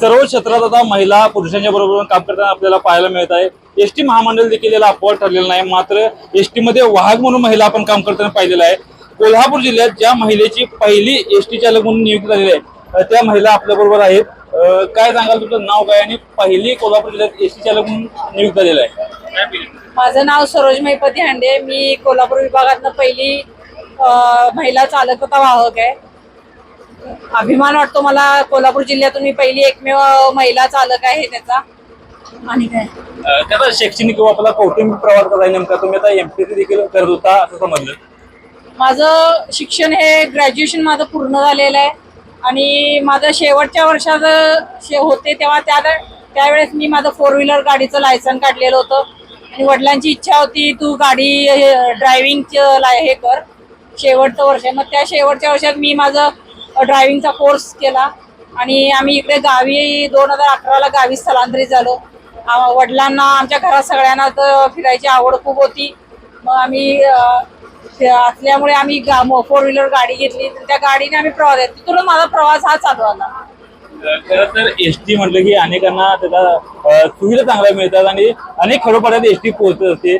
सर्व क्षेत्रात आता महिला पुरुषांच्या बरोबर काम करताना आपल्याला पाहायला मिळत आहे. एस टी महामंडळ देखील याला अपवाद ठरलेलं नाही. मात्र एस टीमध्ये वाहक म्हणून महिला आपण काम करताना पाहिलेलं आहे. कोल्हापूर जिल्ह्यात ज्या महिलेची पहिली एस टी चालक म्हणून नियुक्त झालेली आहे त्या महिला आपल्या बरोबर आहेत. काय सांगाल तुमचं नाव काय आणि पहिली कोल्हापूर जिल्ह्यात एस टी चालक म्हणून नियुक्त झालेलं आहे? माझं नाव सरोज महिपती हांडे मी कोल्हापूर विभागातनं पहिली महिला चालकता वाहक आहे. अभिमान वाटतो मला. कोल्हापूर जिल्ह्यातून मी पहिली एकमेव महिला चालक आहे त्याचा. आणि काय? त्याचा शैक्षणिक किंवा आपला कौटुंबिक प्रवास कसा आहे नेमका? तुम्ही आता एमपीसी देखील करत होता असं समजलं. माझं शिक्षण हे ग्रॅज्युएशन माझं पूर्ण झालेलं आहे. आणि माझं शेवटच्या वर्षात शे होते तेव्हा त्या त्यावेळेस मी माझं फोर व्हीलर गाडीचं लायसन काढलेलं होतं. आणि वडिलांची इच्छा होती तू गाडी ड्रायव्हिंगचं हे कर. शेवटचं वर्ष. मग त्या शेवटच्या वर्षात मी माझं ड्रायव्हिंगचा कोर्स केला. आणि आम्ही इकडे गावी दोन हजार अकराला गावी स्थलांतरित झालो. वडिलांना आमच्या घरात सगळ्यांना तर फिरायची आवड खूप होती. मग आम्ही असल्यामुळे आम्ही फोर व्हीलर गाडी घेतली. त्या गाडीने आम्ही प्रवास तिथून माझा प्रवास हा चालू आला खरं तर एस टी म्हटलं की अनेकांना त्याचा सुविधा चांगल्या मिळतात आणि अनेक खरोखरच एस टी पोहोचत असते.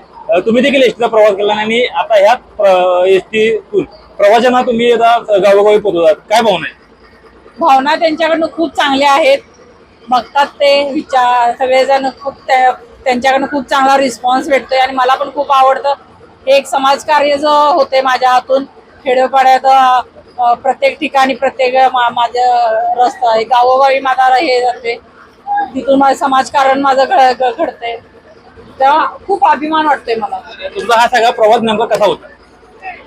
तुम्ही देखील एस टीचा प्रवास केला आणि आता ह्याच एस टीतून प्रवाशांना तुम्ही आता गावोगावी पोहोचवतात काय भावना आहे? भावना त्यांच्याकडनं खूप चांगल्या आहेत. बघतात ते विचार सगळेजण खूप त्या- त्यांच्याकडनं खूप चांगला रिस्पॉन्स भेटतोय आणि मला पण खूप आवडतं. हे एक समाजकार्य जो होते माझ्या हातून खेडोपाड्यात अ, प्रत्येक ठिकाणी प्रत्येक मा- माझं रस्ता आहे. गावोगावी माझा हे जाते तिथून माझं समाजकारण माझं घ- घ- घडतंय. तेव्हा खूप अभिमान वाटतोय मला. तुमचा हा सगळा प्रवास नेमका कसा होता?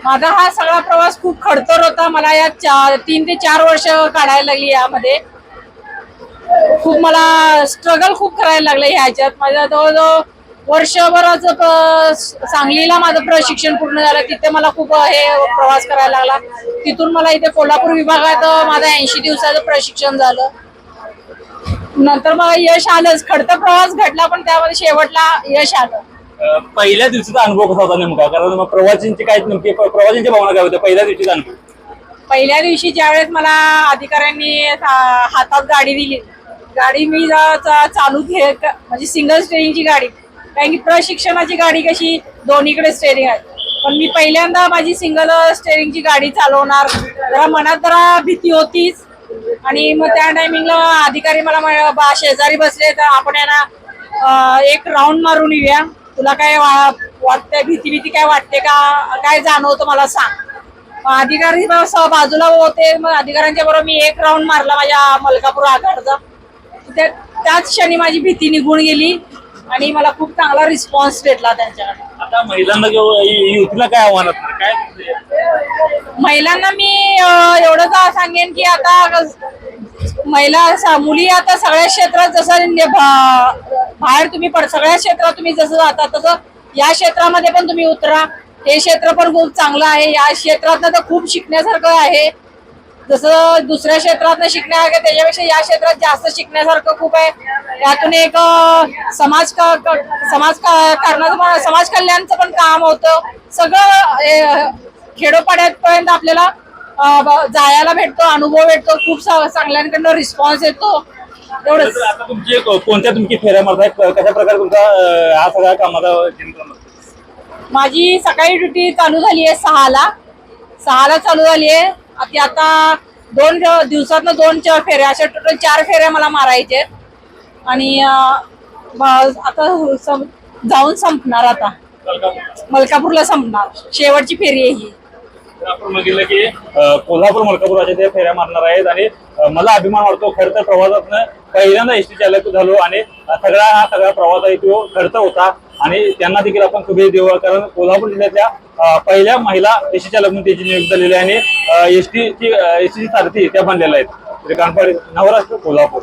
माझा हा सगळा प्रवास खूप खडतर होता. मला या चार तीन ते चार वर्ष काढायला लागली यामध्ये. खूप मला स्ट्रगल खूप करायला लागलं ह्याच्यात. माझ्या जवळजवळ वर्षभराच सांगलीला माझं प्रशिक्षण पूर्ण झालं. तिथे मला खूप हे प्रवास करायला लागला. तिथून मला इथे कोल्हापूर विभागात माझं ऐंशी दिवसाचं प्रशिक्षण झालं. नंतर मला यश आलंच. खडतर प्रवास घडला पण त्यामध्ये शेवटला यश आलं. पहिल्या दिवशीचा अनुभव कसा होता नेमका? कारण मग प्रवासींची काय नेमकी प्रवासींची भावना काय होत्या पहिल्या दिवशीचा अनुभव. पहिल्या दिवशी ज्यावेळेस मला अधिकाऱ्यांनी हातात गाडी दिली. गाडी मी जा- चालू घे क- म्हणजे सिंगल स्टेरिंगची गाडी. कारण की प्रशिक्षणाची गाडी कशी दोन्हीकडे स्टेरिंग आहे. पण मी पहिल्यांदा माझी सिंगल स्टेरिंगची गाडी चालवणार जरा मनात जरा भीती होतीच. आणि मग त्या टायमिंगला अधिकारी मला म्हण- बा- शेजारी बसले तर आपण यांना एक राऊंड मारून येऊया. तुला काय वाटतंय? भीती भीती काय वाटते का? काय जाणवतं मला सांग. अधिकारी बाजूला होते. मग अधिकाऱ्यांच्या बरोबर मी एक राऊंड मारला माझ्या मलकापूर आघाडचा. त्या- त्याच क्षणी माझी भीती निघून गेली आणि मला खूप चांगला रिस्पॉन्स भेटला त्यांच्याकडे. आता महिलांना काय आव्हान असणार? काय? महिलांना मी एवढंच सांगेन की आता महिला मुली आता सगळ्या क्षेत्रात जसं भा- बाहेर तुम्ही पड सगळ्या क्षेत्रात तुम्ही जसं जाता तसं या क्षेत्रामध्ये पण तुम्ही उतरा. हे क्षेत्र पण खूप चांगलं आहे. या क्षेत्रात तर खूप शिकण्यासारखं आहे. जसं दुसऱ्या क्षेत्रात शिकण्यासारखं त्याच्यापेक्षा या क्षेत्रात जास्त शिकण्यासारखं खूप आहे. यातून एक समाज का समाज का- करण्याचं समाज कल्याणचं पण काम होतं. सगळं खेडोपाड्यापर्यंत आपल्याला जायला भेटतो अनुभव भेटतो. खूप चांगल्यांकडनं रिस्पॉन्स येतो. एवढंच. आता तुमची कोणत्या तुमची फेऱ्या मारताय? कशा प्रकारे तुमचा अ, हा सगळा कामाचा असतो? माझी सकाळी ड्युटी चालू झाली आहे सहाला. सहाला चालू झाली आहे. ती आता दोन दिवसातनं दोन च- फेऱ्या अशा टोटल चार फेऱ्या मला मारायचे. आहेत आणि अं, ब- आता सं- जाऊन संपणार आता. मलकापूरला संपणार. शेवटची फेरी आहे ही. आपण बघितलं की कोल्हापूर मलकापूर अशा त्या फेऱ्या मारणार आहेत आणि मला अभिमान वाटतो खरं तर प्रवासातनं पहिल्यांदा एस टी चालक झालो आणि सगळा हा सगळा प्रवास आहे तो खर्च होता. आणि त्यांना देखील आपण शुभेच्छा देऊ कारण कोल्हापूर जिल्ह्यातल्या पहिल्या महिला एस टी चालक म्हणून त्याची नियुक्त झालेली आहे आणि एस टीची एस टीची सारथी त्या बनलेल्या आहेत. श्रीकांत नवराष्ट्र कोल्हापूर.